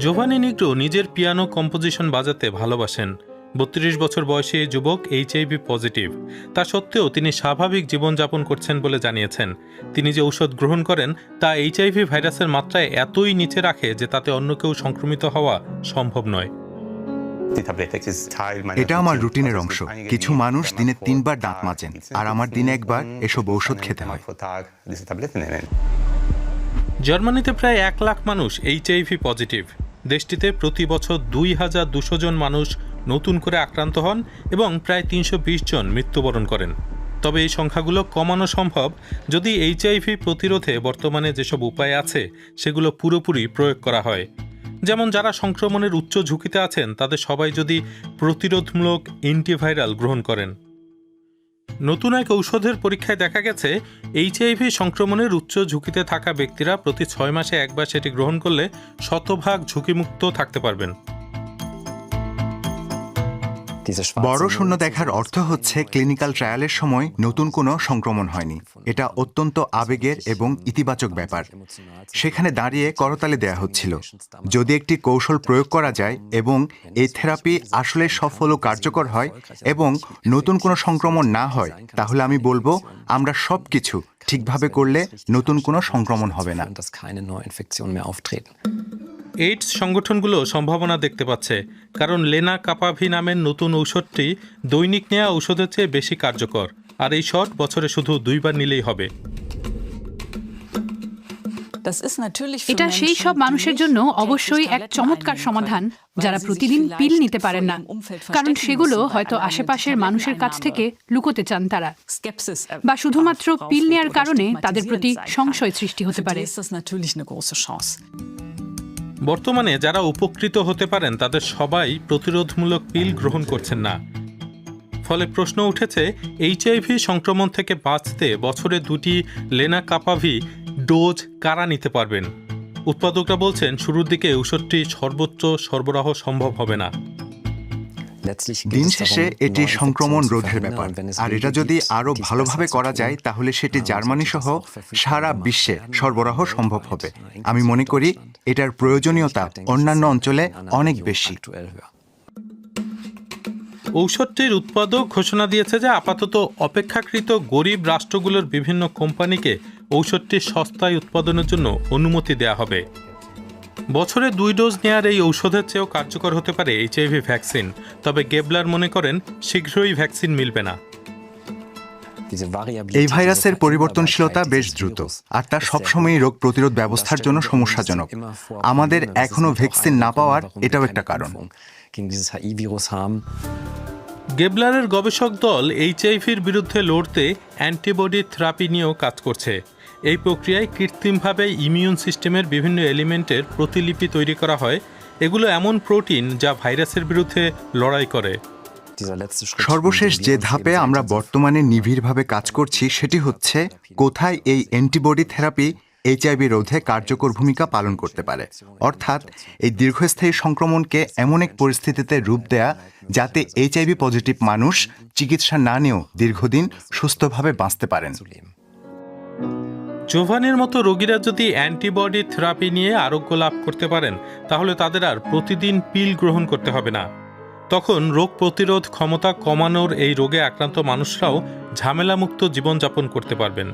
জোভানি Negro নিজের piano composition বাজাতে ভালোবাসেন। বত্রিশ বছর বয়সী এই যুবক এইচআইভি পজিটিভ। তা সত্ত্বেও তিনি স্বাভাবিক জীবনযাপন করছেন বলে জানিয়েছেন। তিনি যে ঔষধ গ্রহণ করেন তা এইচআইভি ভাইরাসের মাত্রায় এতই নিচে রাখে যে তাতে অন্য কেউ সংক্রমিত হওয়া সম্ভব নয়। এটা আমার রুটিনের অংশ। কিছু মানুষ দিনে তিনবার দাঁত মাজেন আর আমার দিনে একবার এসব ঔষধ খেতে হয়। জার্মানিতে প্রায় এক লাখ মানুষ এইচআইভি পজিটিভ। দেশটিতে প্রতি বছর দুই হাজার দুশো জন মানুষ নতুন করে আক্রান্ত হন এবং প্রায় তিনশো বিশ জন মৃত্যুবরণ করেন। তবে এই সংখ্যাগুলো কমানো সম্ভব যদি এইচআইভি প্রতিরোধে বর্তমানে যেসব উপায় আছে, সেগুলো পুরোপুরি প্রয়োগ করা হয়। যেমন যারা সংক্রমণের উচ্চ ঝুঁকিতে আছেন, তাদের সবাই যদি প্রতিরোধমূলক অ্যান্টিভাইরাল গ্রহণ করেন। নতুন এক ঔষধের পরীক্ষায় দেখা গেছে এইচআইভি সংক্রমণের উচ্চ ঝুঁকিতে থাকা ব্যক্তিরা প্রতি ছয় মাসে একবার সেটি গ্রহণ করলে শতভাগ ঝুঁকিমুক্ত থাকতে পারবেন। বড় শূন্য দেখার অর্থ হচ্ছে ক্লিনিক্যাল ট্রায়ালের সময় নতুন কোনো সংক্রমণ হয়নি। এটা অত্যন্ত আবেগের এবং ইতিবাচক ব্যাপার। সেখানে দাঁড়িয়ে করতালি দেয়া হচ্ছিল। যদি একটি কৌশল প্রয়োগ করা যায় এবং এই থেরাপি আসলে সফল ও কার্যকর হয় এবং নতুন কোনো সংক্রমণ না হয় তাহলে আমি বলব আমরা সব কিছু ঠিকভাবে করলে নতুন কোনো সংক্রমণ হবে না। এইডস সংগঠনগুলো সম্ভাবনা দেখতে পাচ্ছে কারণ লেনা কাপাভি নামের নতুন ঔষধটি দৈনিক নেওয়া ঔষধের চেয়ে বেশি কার্যকর আর এই শট বছরে শুধু দুইবার নিলেই হবে। এটা সেই সব মানুষের জন্য অবশ্যই এক চমৎকার সমাধান যারা প্রতিদিন পিল নিতে পারেন না কারণ সেগুলো হয়তো আশেপাশের মানুষের কাছ থেকে লুকোতে চান তারা বা শুধুমাত্র পিল নেয়ার কারণে তাদের প্রতি সংশয় সৃষ্টি হতে পারে। বর্তমানে যারা উপকৃত হতে পারেন, তাদের সবাই প্রতিরোধমূলক পিল গ্রহণ করছেন না। ফলে প্রশ্ন উঠেছে এইচআইভি সংক্রমণ থেকে বাঁচতে বছরে দুটি লেনা কাপাভি ডোজ কারা নিতে পারবেন? উৎপাদকরা বলছেন, শুরুর দিকে ঔষধটি সর্বোচ্চ সরবরাহ সম্ভব হবে না। দিন শেষে এটি সংক্রমণ রোধের ব্যাপার। আর এটা যদি আরও ভালোভাবে করা যায় তাহলে সেটি জার্মানি সহ সারা বিশ্বে সরবরাহ সম্ভব হবে। আমি মনে করি এটার প্রয়োজনীয়তা অন্যান্য অঞ্চলে অনেক বেশি। ঔষধটির উৎপাদক ঘোষণা দিয়েছে যে আপাতত অপেক্ষাকৃত গরিব রাষ্ট্রগুলোর বিভিন্ন কোম্পানিকে ঔষধটি সস্তায় উৎপাদনের জন্য অনুমতি দেওয়া হবে। বছরে দুই ডোজ নেয়ার এই ঔষধের চেয়েও কার্যকর হতে পারে এইচআইভি ভ্যাকসিন। তবে গেবলার মনে করেন শীঘ্রই ভ্যাকসিন মিলবে না। এই ভাইরাসের পরিবর্তনশীলতা বেশ দ্রুত আর তা সবসময়ই রোগ প্রতিরোধ ব্যবস্থার জন্য সমস্যাজনক। আমাদের এখনও ভ্যাকসিন না পাওয়ার এটাও একটা কারণ। গেবলারের গবেষক দল এইচআইভির বিরুদ্ধে লড়তে অ্যান্টিবডি থেরাপি নিয়েও কাজ করছে। এই প্রক্রিয়ায় কৃত্রিমভাবে ইমিউন সিস্টেমের বিভিন্ন এলিমেন্টের প্রতিলিপি তৈরি করা হয়। এগুলো এমন প্রোটিন যা ভাইরাসের বিরুদ্ধে লড়াই করে। সর্বশেষ যে ধাপে আমরা বর্তমানে নিবিড়ভাবে কাজ করছি সেটি হচ্ছে কোথায় এই অ্যান্টিবডি থেরাপি এইচআইভি রোধে কার্যকর ভূমিকা পালন করতে পারে। অর্থাৎ এই দীর্ঘস্থায়ী সংক্রমণকে এমন এক পরিস্থিতিতে রূপ দেয়া যাতে এইচআইভি পজিটিভ মানুষ চিকিৎসা না নিয়েও দীর্ঘদিন সুস্থভাবে বাঁচতে পারেন। জোভানের মতো রোগীরা যদি অ্যান্টিবডি থেরাপি নিয়ে আরোগ্য লাভ করতে পারেন, তাহলে তাদের আর প্রতিদিন পিল গ্রহণ করতে হবে না। তখন রোগ প্রতিরোধ ক্ষমতা কমানোর এই রোগে আক্রান্ত মানুষরাও ঝামেলামুক্ত জীবনযাপন করতে পারবেন।